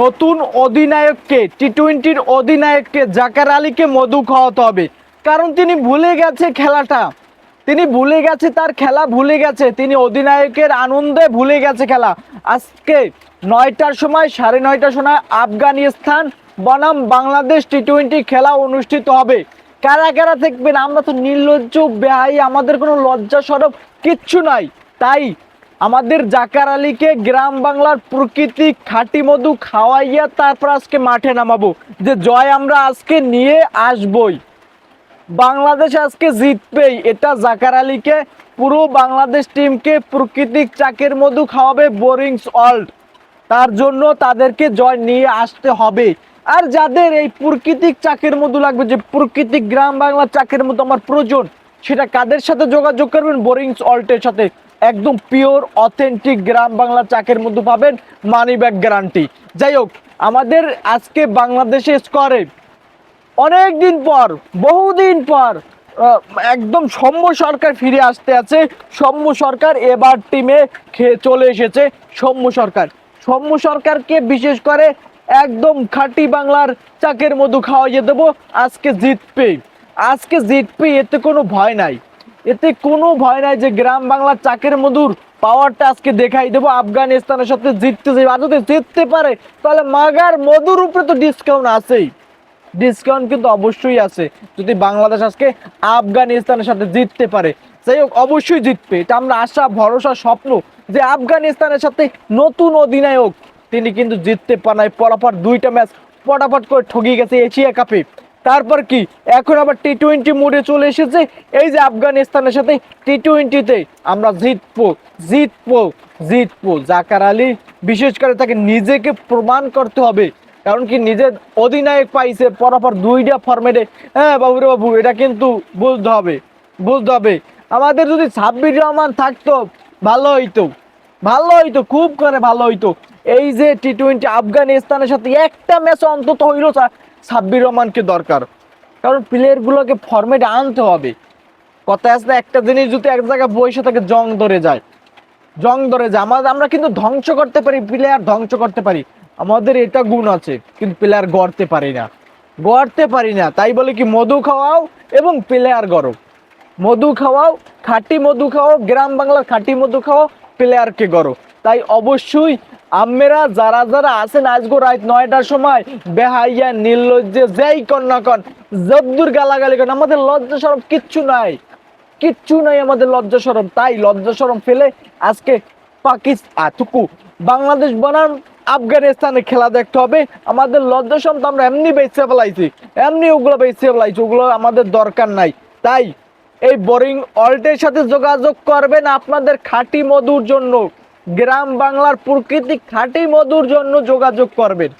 নতুন অধিনায়ককে টি টোয়েন্টির অধিনায়ককে জাকার আলীকে মধু খাওয়াতে হবে। কারণ তিনি ভুলে গেছে খেলাটা। তিনি ভুলে গেছে তার খেলা, ভুলে গেছে। তিনি অধিনায়কের আনন্দে ভুলে গেছে খেলা। আজকে নয়টার সময়, সাড়ে নয়টার সময় আফগানিস্তান বনাম বাংলাদেশ টি টোয়েন্টি খেলা অনুষ্ঠিত হবে। কারা কারা থাকবেন আমরা তো নির্লজ্জ, বেহাই, আমাদের কোনো লজ্জা কিচ্ছু নাই। তাই আমাদের জাকার আলীকে গ্রাম বাংলার প্রকৃতি খাঁটি মধু খাওয়াইয়া তারপর আজকে মাঠে নামাবো। যে জয় আমরা আজকে নিয়ে আসবই। বাংলাদেশ আজকে জিতবেই। এটা জাকার আলীকে পুরো বাংলাদেশ টিমকে প্রকৃতিক চাকের মধু খাওয়াবে বোরিংস অল্ড তার জন্য তাদেরকে জয় নিয়ে আসতে হবে। আর যাদের এই প্রাকৃতিক চাকের মধু লাগবে, যে প্রাকৃতিক গ্রাম বাংলা চাকের মধু আমার প্রয়োজন, সেটা কাদের সাথে যোগাযোগ করবেন? বোরিংস অল্টের সাথে। একদম পিওর অথেন্টিক গ্রাম বাংলা চাকের মধু পাবেন মানি ব্যাগ গ্যারান্টি যাই হোক, আমাদের আজকে বাংলাদেশে স্কোরে অনেক দিন পর, বহুদিন পর একদম সৌম্য সরকার ফিরে আসতে আছে। সৌম্য সরকার এবার টিমে খেয়ে চলে এসেছে সৌম্য সরকার। সৌম্য সরকারকে বিশেষ করে একদম খাঁটি বাংলার চাকের মধু খাওয়াইয়ে দেবো। আজকে জিতবে। আজকে জিতবে, এতে কোনো ভয় নাই। এতে কোনো ভয় নাই যে গ্রাম বাংলার চাকের মধুর পাওয়ারটা আজকে দেখাই দেবো। আফগানিস্তানের সাথে জিততে যাবে আর যদি জিততে পারে, তাহলে মাগার মধুর উপরে তো ডিসকাউন্ট আছেই। ডিসকাউন্ট কিন্তু অবশ্যই আছে। যদি বাংলাদেশ আজকে আফগানিস্তানের সাথে জিততে পারে, যাই হোক, অবশ্যই জিতবে। এটা আমরা আশা, ভরসা, স্বপ্ন যে আফগানিস্তানের সাথে নতুন অধিনায়ক, তিনি কিন্তু জিততে পারায় পরাপর দুইটা ম্যাচ পটাপট করে ঠকিয়ে গেছে এশিয়া কাপে। তারপর কি? এখন আবার টি টোয়েন্টি মোডে চলে এসেছে। এই যে আফগানিস্তানের সাথে টি টোয়েন্টিতে আমরা জিতবো জিতবো জিতবো। জাকার আলী বিশেষ করে তাকে নিজেকে প্রমাণ করতে হবে। কারণ কি নিজের অধিনায়ক পাইছে পরপর দুইটা ফরম্যাটে হ্যাঁ বাবুরে বাবু, এটা কিন্তু বুঝতে হবে বুঝতে হবে। আমাদের যদি সাব্বির রহমান থাকতো, ভালো হইতো। ভালো হইতো, খুব করে ভালো হইতো। এই যে টি টোয়েন্টি আফগানিস্তানের সাথে একটা ম্যাচ অন্তত হইল সাব্বির রহমানকে দরকার। কারণ প্লেয়ারগুলোকে ফরম্যাটে আনতে হবে। কথা না, একটা জিনিস যদি এক জায়গায় বসে থাকে জং ধরে যায়। জং ধরে যায়। আমাদের আমরা কিন্তু ধ্বংস করতে পারি প্লেয়ার ধ্বংস করতে পারি। আমাদের এটা গুণ আছে কিন্তু প্লেয়ার গড়তে পারি না। গড়তে পারি না। তাই বলে কি মধু খাওয়াও এবং প্লেয়ার গড়ো। মধু খাওয়াও খাঁটি মধু খাওয়াও গ্রাম বাংলার খাঁটি মধু খাওয়াও প্লেয়ারকে গড়ো। তাই অবশ্যই আমেরা যারা যারা আছেন, আজগো রাত নয়টার সময়, বেহাইয়া, নির্লজ্জে, যেই কন না কন জব্দুর গালাগালি কন আমাদের লজ্জা সরব কিচ্ছু নাই। কিচ্ছু নাই আমাদের লজ্জা সরম। তাই লজ্জা সরম ফেলে আজকে পাকিস্তান, টুকু, বাংলাদেশ বনাম আফগানিস্তানে খেলা দেখতে হবে। আমাদের লজ্জা সরম তো আমরা এমনি বেঁচে ফেলাইছি, এমনি ওগুলো বেঁচে ফেলাইছি, ওগুলো আমাদের দরকার নাই। তাই এই বোরিং অল্টের সাথে যোগাযোগ করবেন আপনাদের খাঁটি মধুর জন্য। গ্রাম বাংলার প্রাকৃতিক খাঁটি মধুর জন্য যোগাযোগ করবেন।